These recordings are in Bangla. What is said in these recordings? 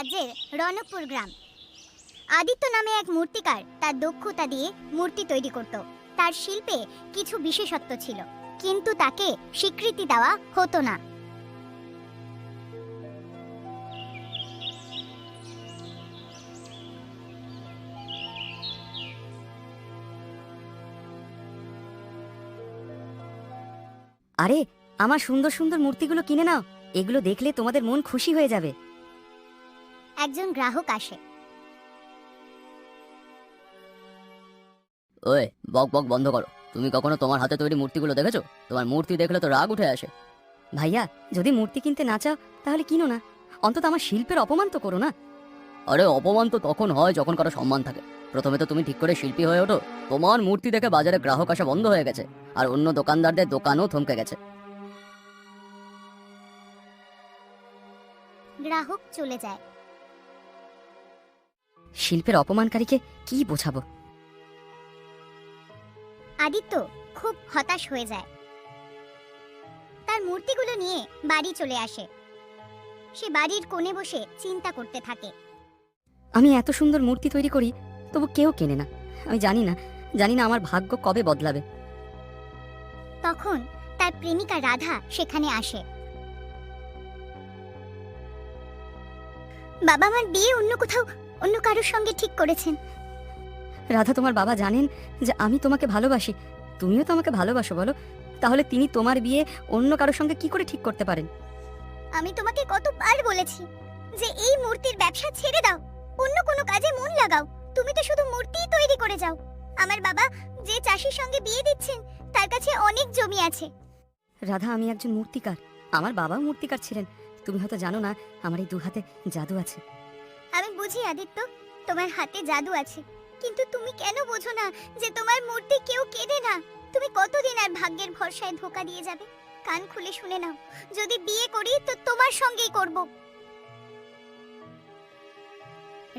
রাজ্যের রনকপুর গ্রাম। আদিত্য নামে এক মূর্তিকার তার দক্ষতা দিয়ে মূর্তি তৈরি করত। তার শিল্পে কিছু বিশেষত্ব ছিল, কিন্তু তাকে স্বীকৃতি দেওয়া হতো না। আরে, আমার সুন্দর সুন্দর মূর্তিগুলো কিনে নাও। এগুলো দেখলে তোমাদের মন খুশি হয়ে যাবে। একজন গ্রাহক আসে। ওই বক বক বন্ধ করো। তুমি কখনো তোমার হাতে তৈরি মূর্তিগুলো দেখেছ? তোমার মূর্তি দেখলে তো রাগ উঠে আসে। ভাইয়া যদি মূর্তি কিনতে না চাও তাহলে কিনো না। অন্তত আমার শিল্পের অপমান তো করো না। আরে অপমান তো তখন হয় যখন কারও সম্মান থাকে। প্রথমে তো তুমি ঠিক করে শিল্পী হয়ে ওঠো। তোমার মূর্তি দেখে বাজারে গ্রাহক আসা বন্ধ হয়ে গেছে। আর অন্য দোকানদারদের দোকানও থমকে গেছে। গ্রাহক চলে যায়। শিল্পের অপমানকারীকে কি বোঝাবো? আদিত্য খুব হতাশ হয়ে যায়। তার মূর্তিগুলো নিয়ে বাড়ি চলে আসে। সে বাড়ির কোণে বসে চিন্তা করতে থাকে। আমি এত সুন্দর মূর্তি তৈরি করি তবু কেউ কেনে না। আমি জানি না জানি না আমার ভাগ্য কবে বদলাবে। তখন তার প্রেমিকা রাধা সেখানে আসে। বাবা আমার বিয়ে অন্য কোথাও অন্য কারোর সঙ্গে ঠিক করেছেন। রাধা তোমার বাবা জানেন যে আমি তোমাকে ভালোবাসি। তুমিও তো আমাকে ভালোবাসো বলো। তাহলে তিনি তোমার বিয়ে অন্য কারোর সঙ্গে কি করে ঠিক করতে পারেন? আমি তোমাকে কতবার বলেছি যে এই মূর্তির ব্যবসা ছেড়ে দাও। অন্য কোনো কাজে মন লাগাও। তুমি তো শুধু মূর্তিই তৈরি করে যাও। আমার বাবা যে চাষির সঙ্গে বিয়ে দিচ্ছেন তার কাছে অনেক জমি আছে। রাধা আমি একজন মূর্তিকার। আমার বাবাও মূর্তিকার ছিলেন। তুমি হয়তো জানো না আমার এই দু হাতে জাদু আছে। আমি বুঝি, আদিত্য, তোমার হাতে জাদু আছে। কিন্তু তুমি কেন বোঝো না যে তোমার মূর্তি কেউ কেঁদে না? তুমি কতদিন আর ভাগ্যের ভরসায় ধোকা দিয়ে যাবে? কান খুলে শুনে নাও। যদি বিয়ে করি, তো তোমার সঙ্গেই করব।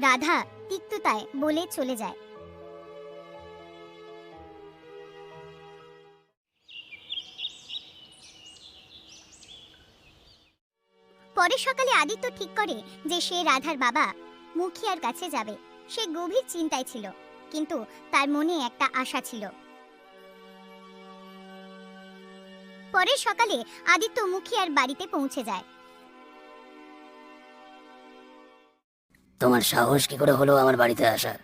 রাধা, তিক্ততায় বলে চলে যায়। পরের সকালে আদিত্য ঠিক করে যে সে রাধার বাবা মুখিয়ার কাছে যাবে সে গভীর চিন্তায় ছিল কিন্তু তার মনে একটা আশা ছিল। পরের সকালে আদিত্য মুখিয়ার বাড়িতে পৌঁছে যায়। তোমার সাহস কি করে হলো আমার বাড়িতে আসা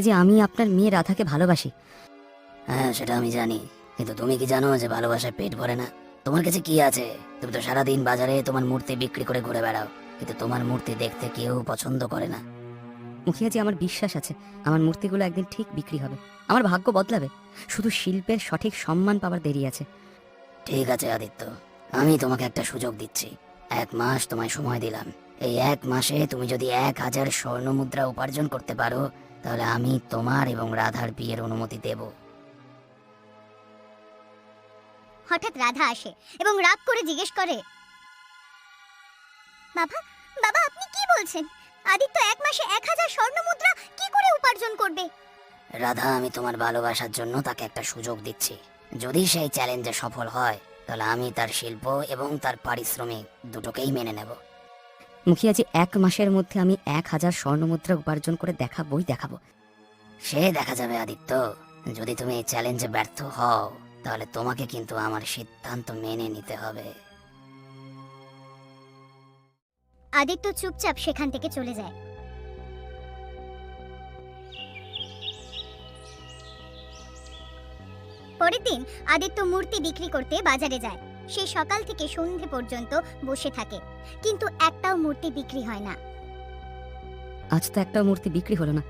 যে আমি আপনার মেয়ে রাধাকে ভালোবাসি। হ্যাঁ সেটা আমি জানি কিন্তু তুমি কি জানো যে ভালোবাসায় পেট ভরে না? তোমার কাছে কি আছে? তুমি তো সারাদিন বাজারে তোমার মূর্তি বিক্রি করে ঘুরে বেড়াও কিন্তু তোমার মূর্তি দেখতে কেউ পছন্দ করে না। মুখিয়াজি আমার বিশ্বাস আছে আমার মূর্তিগুলো একদিন ঠিক বিক্রি হবে। আমার ভাগ্য বদলাবে। শুধু শিল্পের সঠিক সম্মান পাওয়ার দেরি আছে। ঠিক আছে আদিত্য। আমি তোমাকে একটা সুযোগ দিচ্ছি। এক মাস তোমায় সময় দিলাম। এই এক মাসে তুমি যদি এক হাজার স্বর্ণ মুদ্রা উপার্জন করতে পারো তাহলে আমি তোমার এবং রাধার বিয়ের অনুমতি দেব। হঠাৎ রাধা আসে এবং রাগ করে জিজ্ঞেস করে বাবা বাবা আপনি কি বলছেন? আদিত্য এক মাসে এক হাজার স্বর্ণ মুদ্রা কি করে উপার্জন করবে? রাধা আমি তোমার ভালোবাসার জন্য তাকে একটা সুযোগ দিচ্ছি। যদি সেই চ্যালেঞ্জে সফল হয় তাহলে আমি তার শিল্প এবং তার পারিশ্রমিক দুটোকেই মেনে নেব। মুখিয়াজি এক মাসের মধ্যে আমি এক হাজার স্বর্ণ মুদ্রা উপার্জন করে দেখাবই দেখাবো। সে দেখা যাবে আদিত্য। যদি তুমি এই চ্যালেঞ্জে ব্যর্থ হও তাহলে তোমাকে কিন্তু আমার সিদ্ধান্ত মেনে নিতে হবে। আদিত্য চুপচাপ সেখান থেকে চলে যায়। পরের দিন আদিত্য মূর্তি বিক্রি করতে বাজারে যায়। সে সকাল থেকে সন্ধে পর্যন্ত বসে থাকে। কিন্তু একটাও মূর্তি বিক্রি হয় না। আজ তো একটাও মূর্তি বিক্রি হলো না।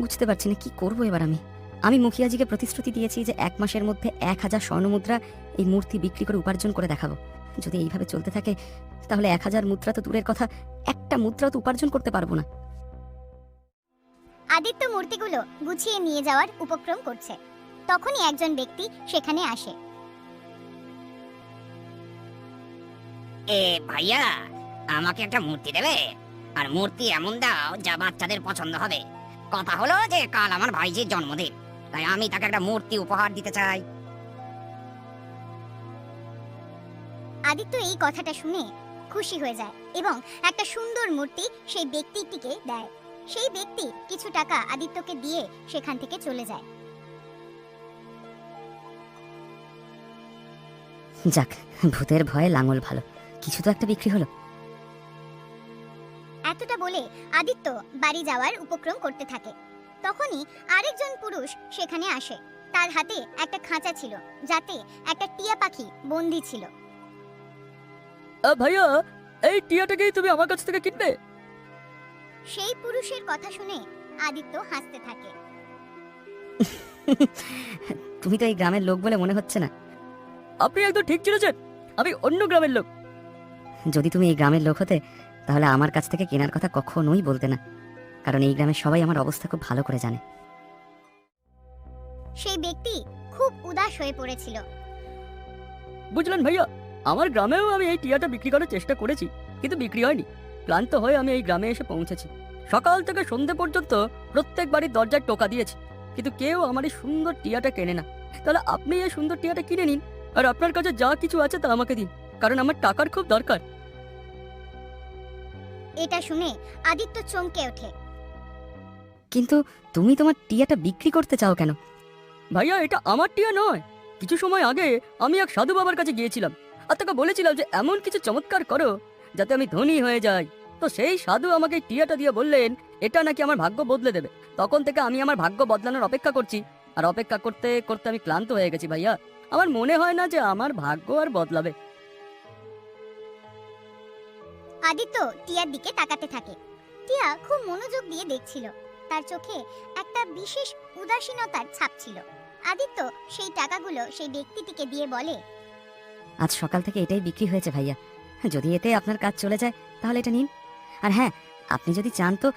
বুঝতে পারছি না কি করব এবার আমি। আমি মুখিয়াজিকে প্রতিশ্রুতি দিয়েছি যে এক মাসের মধ্যে এক হাজার স্বর্ণমুদ্রা এই মূর্তি বিক্রি করে উপার্জন করে দেখাবো। যদি এইভাবে চলতে থাকে তাহলে এক হাজার মুদ্রা তো দূরের কথা একটা মুদ্রা তো উপার্জন করতে পারব না। আদিত্য মূর্তিগুলো গুছিয়ে নিয়ে যাওয়ার উপক্রম করছে। তখনই একজন ব্যক্তি সেখানে আসে। এ ভাইয়া আমাকে একটা মূর্তি দেবে? আর মূর্তি এমন দাও যা বাচ্চাদের পছন্দ হবে। কথা হলো যে কাল আমার ভাইজির জন্মদিন। তাই আমি তাকে একটা মূর্তি উপহার দিতে চাই। আদিত্য এই কথাটা শুনে খুশি হয়ে যায় এবং একটা সুন্দর মূর্তি সেই ব্যক্তিটিকে দেয়। সেই ব্যক্তি কিছু টাকা আদিত্যকে দিয়ে সেখান থেকে চলে যায়। যাক ভূতের ভয়ে লাঙল ভালো। কিছু তো একটা বিক্রি হলো। এতটা বলে আদিত্য বাড়ি যাওয়ার উপক্রম করতে থাকে। তখনই আরেকজন পুরুষ সেখানে আসে। তার হাতে একটা খাঁচা ছিল যাতে একটা টিয়া পাখি বন্দি ছিল। ভাইয়া এই টিয়াটাকেই তুমি আমার কাছ থেকে কিনবে? সেই পুরুষের কথা শুনে আদিত্য হাসতে থাকে। তুমি তো এই গ্রামের লোক বলে মনে হচ্ছে না। আপনি একদম ঠিক চিনেছেন আমি অন্য গ্রামের লোক। যদি তুমি এই গ্রামের লোক হতে তাহলে আমার কাছ থেকে কেনার কথা কখনোই বলতে না। কারণ এই গ্রামের সবাই আমার অবস্থা খুব ভালো করে জানে। সেই ব্যক্তি খুব উদাস হয়ে পড়েছিল। বুঝলেন ভাইয়া আমার গ্রামেও আমি এই টিয়াটা বিক্রি করার চেষ্টা করেছি কিন্তু বিক্রি হয়নি। ক্লান্ত হয়ে আমি এই গ্রামে এসে পৌঁছেছি। সকাল থেকে সন্ধে পর্যন্ত প্রত্যেক বাড়ির দরজায় টোকা দিয়েছি কিন্তু কেউ আমার এই সুন্দর টিয়াটা কেনে না। তাহলে আপনি এই সুন্দর টিয়াটা কিনে নিন আর আপনার কাছে যা কিছু আছে তা আমাকে দিন কারণ আমার টাকার খুব দরকার। এটা শুনে আদিত্য চমকে ওঠে। কিন্তু তুমি তোমার টিয়াটা বিক্রি করতে চাও কেন? ভাইয়া এটা আমার টিয়া নয়। কিছু সময় আগে আমি এক সাধু বাবার কাছে গিয়েছিলাম আর তাকে বলেছিলাম যে এমন কিছু চমৎকার করো যাতে আমি ধনী হয়ে যাই। তো সেই সাধু আমাকে টিয়াটা দিয়ে বললেন এটা নাকি আমার ভাগ্য বদলে দেবে। তখন থেকে আমি আমার ভাগ্য বদলানোর অপেক্ষা করছি। আর অপেক্ষা করতে করতে আমি ক্লান্ত হয়ে গেছি ভাইয়া। আমার মনে হয় না যে আমার ভাগ্য আর বদলাবে। আদিত্য টিয়ার দিকে তাকাতে থাকে। টিয়া খুব মনোযোগ দিয়ে দেখছিল। তার চোখে একটা বিশেষ উদাসীনতার ছাপ ছিল। আদিত্য সেই টাকাগুলো সেই ব্যক্তিটিকে দিয়ে বলে আজ সকাল থেকে এটাই বিক্রি হয়েছে ভাইয়া। যদি এতে আপনার কাজ চলে যায় তাহলে এটা নিন। আর হ্যাঁ আপনি যদি চান তো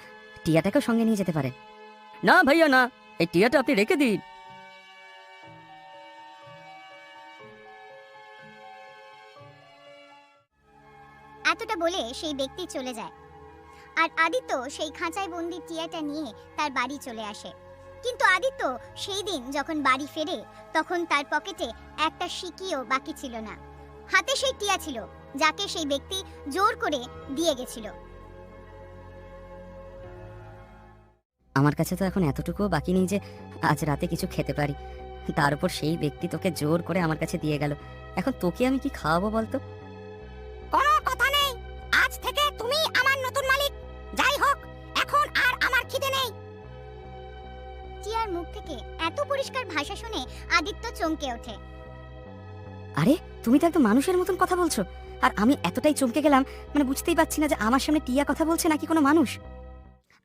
টিয়াটাকেও সঙ্গে নিয়ে যেতে পারেন না ভাইয়া না। এই টিয়াটা আপনি রেখে দিন। এতটা বলে সেই ব্যক্তি চলে যায়। আর আদিত্য সেই খাঁচায় বন্দি টিয়াটা নিয়ে তার বাড়ি চলে আসে। কিন্তু আদিত্য সেই দিন যখন বাড়ি ফেরে, তখন তার পকেটে একটা সিকিও বাকি ছিল না। হাতে সেই টিয়া ছিল, যাকে সেই ব্যক্তি জোর করে দিয়ে গেছিল। আমার কাছে তো এখন এতটুকুও বাকি নেই যে আজ রাতে কিছু খেতে পারি। তার উপর সেই ব্যক্তি তোকে জোর করে আমার কাছে দিয়ে গেল। এখন তোকে আমি কি খাওয়াবো বলতো? ভাষা শুনে আদিত্য চমকে ওঠে। আরে তুমি তো একদম মানুষের মতন কথা বলছো। আর আমি এতটাই চমকে গেলাম মানে বুঝতেই পারছি না যে আমার সামনে টিয়া কথা বলছে নাকি কোনো মানুষ।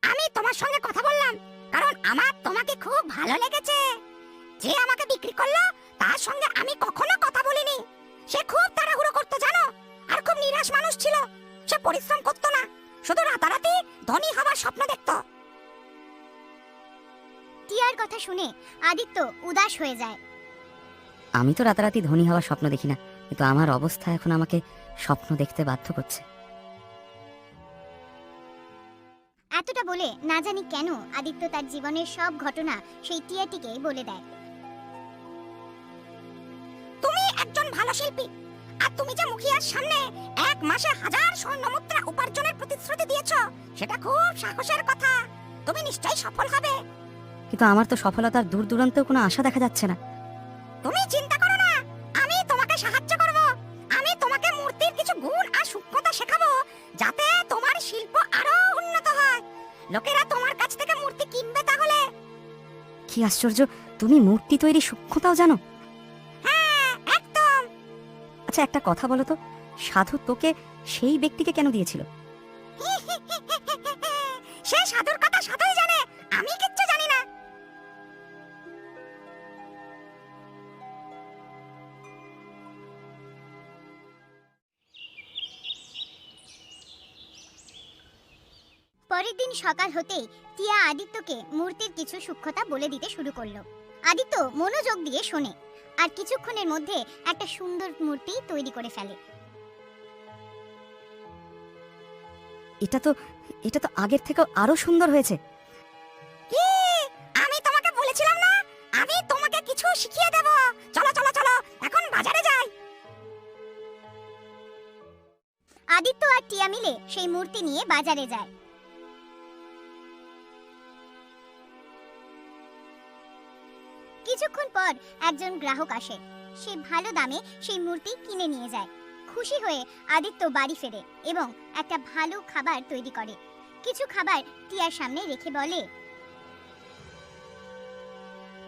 আমি তোমার সঙ্গে কথা বললাম কারণ আমার তোমাকে খুব ভালো লেগেছে। যে আমাকে বিক্রি করল তার সঙ্গে আমি কখনো কথা বলিনি। সে খুব তাড়াহুড়ো করতো জানো? আর খুব নিরাশ মানুষ ছিল। সে পরিশ্রম করতো না। শুধু রাতারাতি ধনী হবার স্বপ্ন দেখতো। টিয়ার কথা শুনে আদিত্য উদাস হয়ে যায়। আমি তো রাতারাতি ধনী হওয়ার স্বপ্ন দেখি না কিন্তু আমার অবস্থা এখন আমাকে স্বপ্ন দেখতে বাধ্য করছে। এতটা বলে না জানি কেন আদিত্য তার জীবনের সব ঘটনা সেই টিয়াটিকে বলে দেয়। তুমি একজন ভালো শিল্পী আর তুমি যে মুখিয়ার সামনে এক মাসে হাজার স্বর্ণ মুদ্রা উপার্জনের প্রতিশ্রুতি দিয়েছ সেটা খুব সাহসের কথা। তুমি নিশ্চয়ই সফল হবে। কিন্তু আমার তো সফলতার দূর দূরান্তেও কোনো আশা দেখা যাচ্ছে না। তুমি চিন্তা করো না। আমি তোমাকে সাহায্য করব। আমি তোমাকে মূর্তির কিছু গুণ আর সূক্ষ্মতা শেখাবো যাতে তোমার শিল্প আরও উন্নত হয়। লোকেরা তোমার কাছ থেকে মূর্তি কিনবে তাহলে। কি আশ্চর্য তুমি মূর্তি তৈরি সূক্ষ্মতাও জানো? হ্যাঁ একদম। আচ্ছা একটা কথা বলো তো সাধু তোকে সেই ব্যক্তিকে কেন দিয়েছিল? সে সাধুর কথা সাধুই জানে। আমি কিচ্ছু পরের দিন সকাল হতেই টিয়া আদিত্যকে মূর্তির কিছু সূক্ষ্মতা বলে দিতে শুরু করল। আদিত্য মনোযোগ দিয়ে শোনে আর কিছুক্ষণের মধ্যে একটা সুন্দর মূর্তি তৈরি করে ফেলে। এটা তো এটা তো আগের থেকেও আরও সুন্দর হয়েছে। কি আমি তোমাকে বলেছিলাম না? আমি তোমাকে কিছু শিখিয়ে দেব। চলো চলো চলো এখন বাজারে যাই। আদিত্য আর টিয়া মিলে সেই মূর্তি নিয়ে বাজারে যায়। পর একজন গ্রাহক আসে। সে ভালো দামে সেই মূর্তি কিনে নিয়ে যায়। খুশি হয়ে আদিত্য বাড়ি ফেরে এবং একটা ভালো খাবার তৈরি করে। কিছু খাবার টিয়ার সামনে রেখে বলে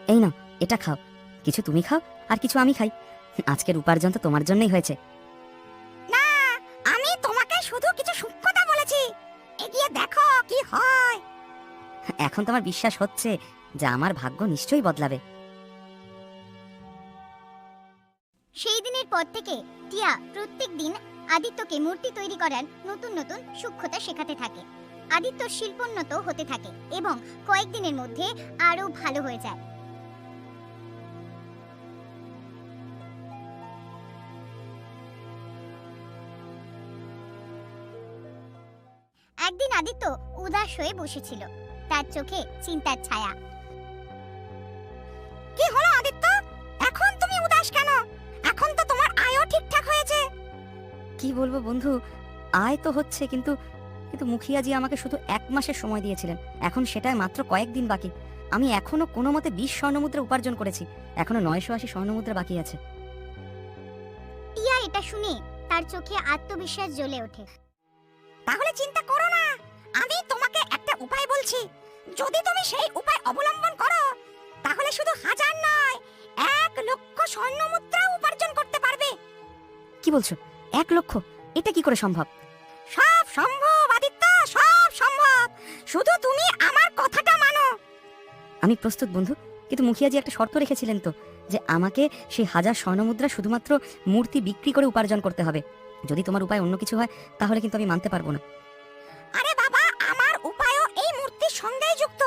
এই নাও এটা খাও। কিছু তুমি খাও আর কিছু আমি খাই। আজকের উপার্জন তো তোমার জন্যই হয়েছে। না আমি তোমাকে শুধু কিছু সূক্ষ্মতা বলেছি। এগিয়ে দেখো কি হয়। এখন তোমার বিশ্বাস হচ্ছে যে আমার ভাগ্য নিশ্চয়ই বদলাবে। পর থেকে টিয়া প্রত্যেক দিন আদিত্যকে মূর্তি তৈরি করার নতুন নতুন সূক্ষ্মতা শেখাতে থাকে। আদিত্য শিল্পোন্নত হতে থাকে এবং কয়েকদিনের মধ্যে আরও ভালো হয়ে যায়। একদিন আদিত্য উদাস হয়ে বসেছিল। তার চোখে চিন্তার ছায়া। কি হলো? কি বলব বন্ধু? আয় তো হচ্ছে কিন্তু কিন্তু মুখিয়াজি আমাকে শুধু এক মাসের সময় দিয়েছিলেন। এখন সেটায় মাত্র কয়েকদিন বাকি। আমি এখনও কোনো মতে বিশ স্বর্ণমুদ্রা উপার্জন করেছি। এখনও নয়শো আশি স্বর্ণমুদ্রা বাকি আছে। টিয়া এটা শুনে তার চোখে আত্মবিশ্বাস জ্বলে ওঠে। তাহলে চিন্তা করো না। আমি তোমাকে একটা উপায় বলছি। যদি তুমি সেই উপায় অবলম্বন করো তাহলে শুধু হাজার নয় এক লক্ষ স্বর্ণ মুদ্রা উপার্জন করতে পারবে। কি বলছো? এক লক্ষ। এটা কি করে সম্ভব? সব সম্ভব, আদিত্য, সব সম্ভব। শুধু তুমি আমার কথাটা মানো। আমি প্রস্তুত, বন্ধু। কিন্তু মুখিয়াজি একটা শর্ত রেখেছিলেন তো, যে আমাকে সেই হাজার স্বর্ণমুদ্রা শুধুমাত্র মূর্তি বিক্রি করে উপার্জন করতে হবে। যদি তোমার উপায় অন্য কিছু হয়, তাহলে কিন্তু আমি মানতে পারব না। আরে বাবা, আমার উপায়ও এই মূর্তির সঙ্গেই যুক্ত।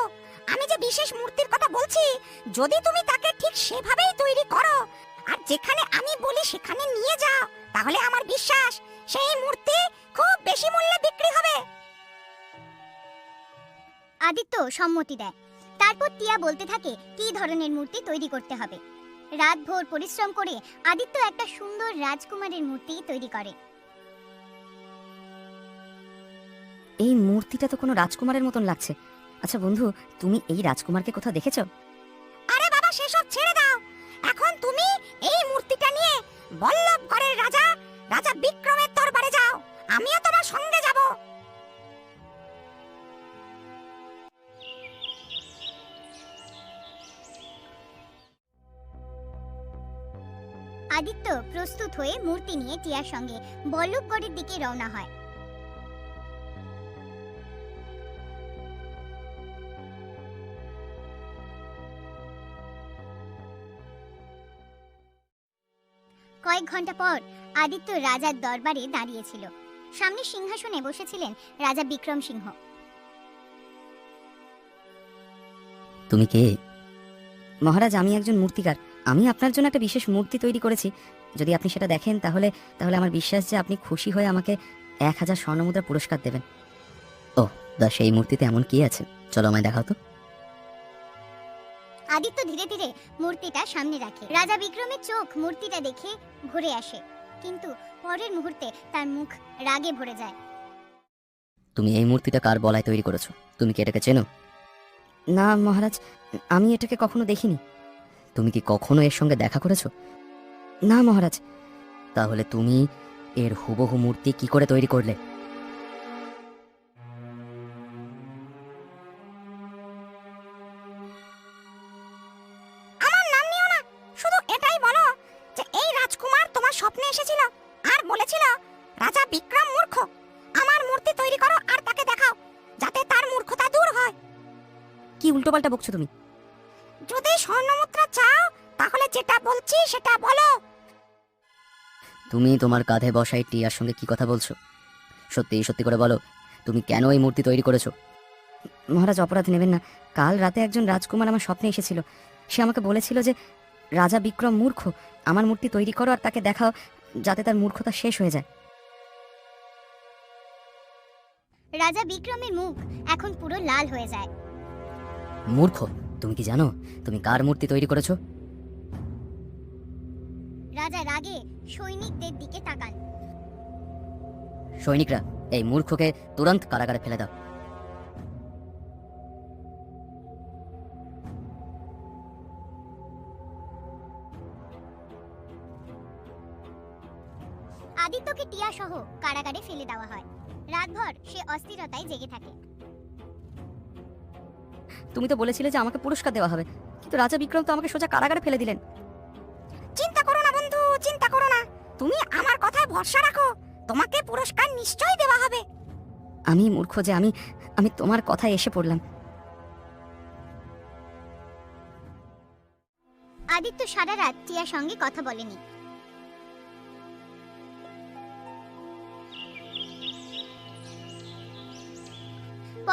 আমি যে বিশেষ মূর্তির কথা বলছি, যদি তুমি তাকে ঠিক সেভাবেই তৈরি করো আর যেখানে আমি বলি সেখানে নিয়ে যাও। তাহলে আমার বিশ্বাস সেই মূর্তি খুব বেশি মূল্যে বিক্রি হবে। আদিত্য সম্মতি দেয়। তারপর টিয়া বলতে থাকে কী ধরনের মূর্তি তৈরি করতে হবে? রাত ভোর পরিশ্রম করে আদিত্য একটা সুন্দর রাজকুমারের মূর্তি তৈরি করে। এই মূর্তিটা তো কোনো রাজকুমারের মতন লাগছে। আচ্ছা বন্ধু তুমি এই রাজকুমারকে কোথাও দেখেছ? বল্লভগড়ের রাজা রাজা বিক্রমের দরবারে যাও। আমিও তোমার সঙ্গে যাব। আদিত্য প্রস্তুত হয়ে মূর্তি নিয়ে টিয়ার সঙ্গে বল্লভগড়ের দিকে রওনা হয়। কয়েক ঘণ্টা পর আদিত্য রাজার দরবারে দাঁড়িয়েছিল। সামনে সিংহাসনে বসেছিলেন রাজা বিক্রম সিংহ। তুমি কে? মহারাজ, আমি একজন মূর্তিকার। আমি আপনার জন্য একটা বিশেষ মূর্তি তৈরি করেছি। যদি আপনি সেটা দেখেন, তাহলে তাহলে আমার বিশ্বাস যে আপনি খুশি হয়ে আমাকে এক হাজার স্বর্ণমুদ্রা পুরস্কার দেবেন। ও দা সেই মূর্তিতে এমন কি আছে? চলো আমায় দেখাও তো। আদিত্য ধীরে ধীরে মূর্তিটা সামনে রাখে। রাজা বিক্রমের চোখ মূর্তিটা দেখে ভরে আসে কিন্তু পরের মুহূর্তে তার মুখ রাগে ভরে যায়। তুমি এই মূর্তিটা কার বলায় তৈরি করেছ? তুমি কি এটাকে চেনো? না মহারাজ আমি এটাকে কখনো দেখিনি। তুমি কি কখনো এর সঙ্গে দেখা করেছ? না মহারাজ। তাহলে তুমি এর হুবহু মূর্তি কি করে তৈরি করলে? তুমি। যদি স্বর্ণমুদ্রা চাও তাহলে যেটা বলছি সেটা বলো। তুমি তোমার কাঁধে বসাই টিয়ার সঙ্গে কি কথা বলছো? সত্যি সত্যি করে বলো তুমি কেন এই মূর্তি তৈরি করেছ? মহারাজ অপরাধ নেবেন না। কাল রাতে একজন রাজকুমার আমার স্বপ্নে এসেছিল। সে আমাকে বলেছিল যে রাজা বিক্রম মূর্খ আমার মূর্তি তৈরি করো আর তাকে দেখাও যাতে তার মূর্খতা শেষ হয়ে যায়। রাজা বিক্রমের মুখ এখন পুরো লাল হয়ে যায়। মূর্খ তুমি কি জানো? তুমি কার মূর্তি তৈরি করেছ? রাজা রাগে সৈনিকদের দিকে তাকান। সৈনিকরা এই মূর্খকে তুরন্ত কারাগারে ফেলে দাও। তুমি তো বলেছিলে যে আমাকে পুরস্কার দেওয়া হবে। কিন্তু রাজা বিক্রম তো আমাকে সোজা কারাগারে ফেলে দিলেন। চিন্তা করো না বন্ধু, চিন্তা করো না। তুমি আমার কথায় ভরসা রাখো। তোমাকে পুরস্কার নিশ্চয়ই দেওয়া হবে। আমি মূর্খ যে, আমি আমি তোমার কথায় এসে পড়লাম। আদিত্য সারা রাত টিয়ার সঙ্গে কথা বলেনি।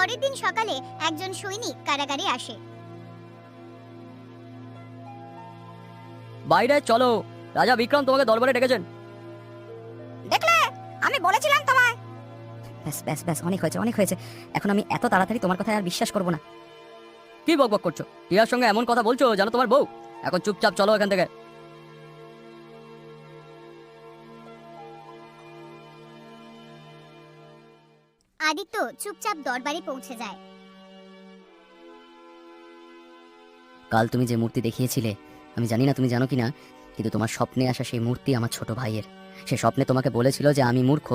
পরের দিন সকালে একজন সৈনিক কারাগারে আসে। বাইরে চলো। রাজা বিক্রম তোমাকে দরবারে ডেকেছেন। দেখলে? আমি বলেছিলাম তোমায়। ব্যাস ব্যাস ব্যাস অনেক হয়েছে অনেক হয়েছে। এখন আমি এত তাড়াতাড়ি তোমার কথায় আর বিশ্বাস করব না। কি বকবক করছ? টিয়ার সঙ্গে এমন কথা বলছো জানো তোমার বউ? এখন চুপচাপ চলো এখান থেকে। আদিত্য চুপচাপ দরবারে পৌঁছে যায়। কাল তুমি যে মূর্তি দেখিয়েছিলে, আমি জানি না তুমি জানো কি না কিন্তু তোমার স্বপ্নে আসা সেই মূর্তি আমার ছোট ভাইয়ের। সে স্বপ্নে তোমাকে বলেছিল যে আমি মূর্খ,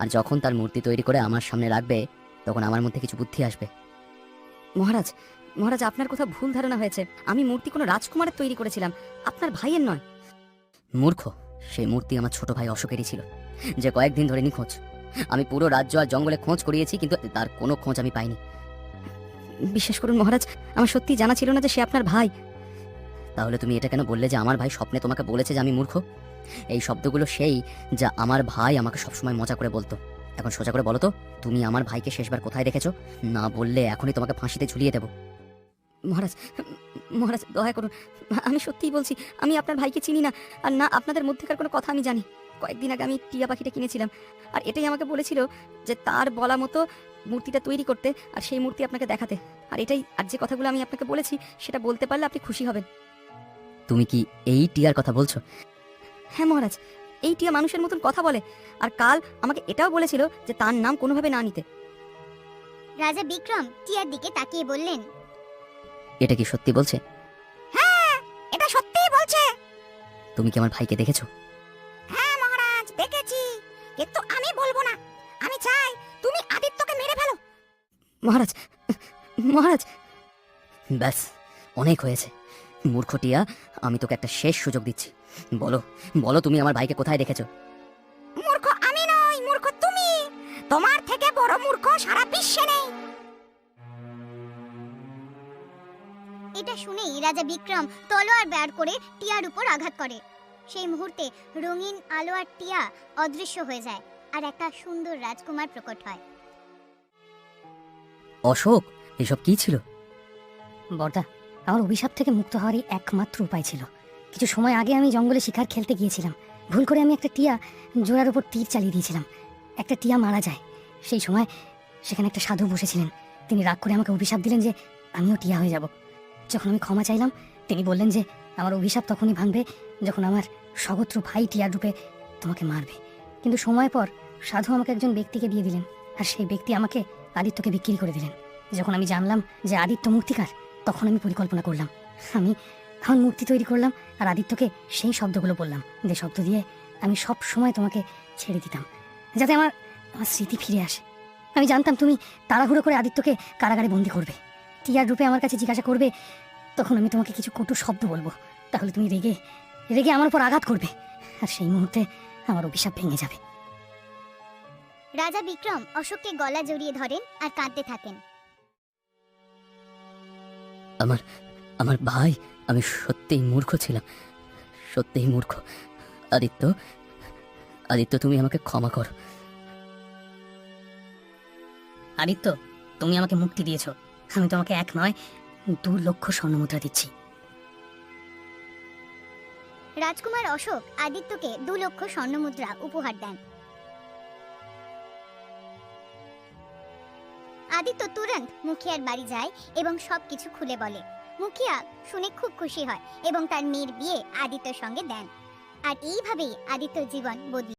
আর যখন তার মূর্তি তৈরি করে আমার সামনে রাখবে, তখন আমার মধ্যে কিছু বুদ্ধি আসবে। মহারাজ মহারাজ, আপনার কোথাও ভুল ধারণা হয়েছে। আমি মূর্তি কোনো রাজকুমারের তৈরি করেছিলাম, আপনার ভাইয়ের নয়। মূর্খ, সেই মূর্তি আমার ছোট ভাই অশোকেরই ছিল, যে কয়েকদিন ধরে নিখোঁজ। আমি পুরো রাজ্য আর জঙ্গলে খোঁজ করিয়েছি, কিন্তু তার কোনো খোঁজ আমি পাইনি। বিশ্বাস করুন মহারাজ, আমার সত্যি জানা ছিল না যে সে আপনার ভাই। তাহলে তুমি এটা কেন বললে যে আমার ভাই স্বপ্নে তোমাকে বলেছে যে আমি মূর্খ? এই শব্দগুলো সেই যা আমার ভাই আমাকে সবসময় মজা করে বলতো। এখন সোজা করে বলো তো, তুমি আমার ভাইকে শেষবার কোথায় দেখেছ? না বললে এখনই তোমাকে ফাঁসিতে ঝুলিয়ে দেবো। মহারাজ মহারাজ, দয়া করুন, আমি সত্যিই বলছি, আমি আপনার ভাইকে চিনি না, আর না আপনাদের মধ্যেকার কোনো কথা আমি জানি। কয়েকদিন আগে আমি টিয়া পাখিটা কিনেছিলাম। আর এটাই আমাকে বলেছিল যে তার বলা মতো মূর্তিটা তৈরি করতে আর সেই মূর্তি আপনাকে দেখাতে। আর এটাই আর যে কথাগুলো আমি আপনাকে বলেছি সেটা বলতে পারলে আপনি খুশি হবেন। তুমি কি এই টিয়ার কথা বলছো? হ্যাঁ মহারাজ এই টিয়া মানুষের মতন কথা বলে। আর কাল আমাকে এটাও বলেছিল যে তার নাম কোনোভাবে না নিতে। রাজা বিক্রম টিয়ার দিকে তাকিয়ে বললেন এটা কি সত্যি বলছে? হ্যাঁ এটা সত্যিই বলছে। তুমি কি আমার ভাইকে দেখেছ? মহারাজ মহারাজ। ব্যাস অনেক হয়েছে। মূর্খ টিয়া আমি তোকে একটা শেষ সুযোগ দিচ্ছি। বলো বলো তুমি আমার ভাইকে কোথায় দেখেছ? মূর্খ আমি নই মূর্খ তুমি। তোমার থেকে বড় মূর্খ সারা বিশ্বে নেই। এটা শুনেই রাজা বিক্রম তলোয়ার বের করে টিয়ার উপর আঘাত করে। সেই মুহূর্তে রঙিন আলো আর টিয়া অদৃশ্য হয়ে যায় আর একটা সুন্দর রাজকুমার প্রকট হয়। অশোক, এসব কি ছিল? বর্দা, আমার অভিশাপ থেকে মুক্ত হওয়ারই একমাত্র উপায় ছিল। কিছু সময় আগে আমি জঙ্গলে শিকার খেলতে গিয়েছিলাম। ভুল করে আমি একটা টিয়া জোড়ার উপর তীর চালিয়ে দিয়েছিলাম। একটা টিয়া মারা যায়। সেই সময় সেখানে একটা সাধু বসেছিলেন। তিনি রাগ করে আমাকে অভিশাপ দিলেন যে আমিও টিয়া হয়ে যাব। যখন আমি ক্ষমা চাইলাম, তিনি বললেন যে আমার অভিশাপ তখনই ভাঙবে যখন আমার সগত্র ভাই টিয়ার রূপে তোমাকে মারবে। কিন্তু সময় পর সাধু আমাকে একজন ব্যক্তিকে দিয়ে দিলেন। আর সেই ব্যক্তি আমাকে আদিত্যকে বিক্রি করে দিলেন। যখন আমি জানলাম যে আদিত্য মূর্তিকার, তখন আমি পরিকল্পনা করলাম। আমি এখন মূর্তি তৈরি করলাম আর আদিত্যকে সেই শব্দগুলো বললাম। যে শব্দ দিয়ে আমি সব সময় তোমাকে ছেড়ে দিতাম, যাতে আমার আমার স্মৃতি ফিরে আসে। আমি জানতাম তুমি তাড়াহুড়ো করে আদিত্যকে কারাগারে বন্দি করবে। টিয়ার রূপে আমার কাছে জিজ্ঞাসা করবে, তখন আমি তোমাকে কিছু কটু শব্দ বলব। তাহলে তুমি রেগে রেগে আমার উপর আঘাত করবে। আর সেই মুহূর্তে আমার অভিশাপ ভেঙে যাবে। রাজা বিক্রম অশোককে গলা জড়িয়ে ধরেন আর কাঁদতে থাকেন। আমার আমার ভাই আমি সত্যিই মূর্খ ছিলাম। সত্যিই মূর্খ। আদিত্য আদিত্য তুমি আমাকে ক্ষমা করো। আদিত্য তুমি আমাকে মুক্তি দিয়েছ। আমি তোমাকে এক নয় দু লক্ষ স্বর্ণমুদ্রা দিচ্ছি। রাজকুমার অশোক আদিত্যকে দু লক্ষ স্বর্ণমুদ্রা উপহার দেন। আদিত্য তুরন্ত মুখিয়ার বাড়ি যায় এবং সব কিছু খুলে বলে। মুখিয়া শুনে খুব খুশি হয় এবং তার মেয়ের বিয়ে আদিত্যর সঙ্গে দেন। আর এইভাবেই আদিত্যর জীবন বদলে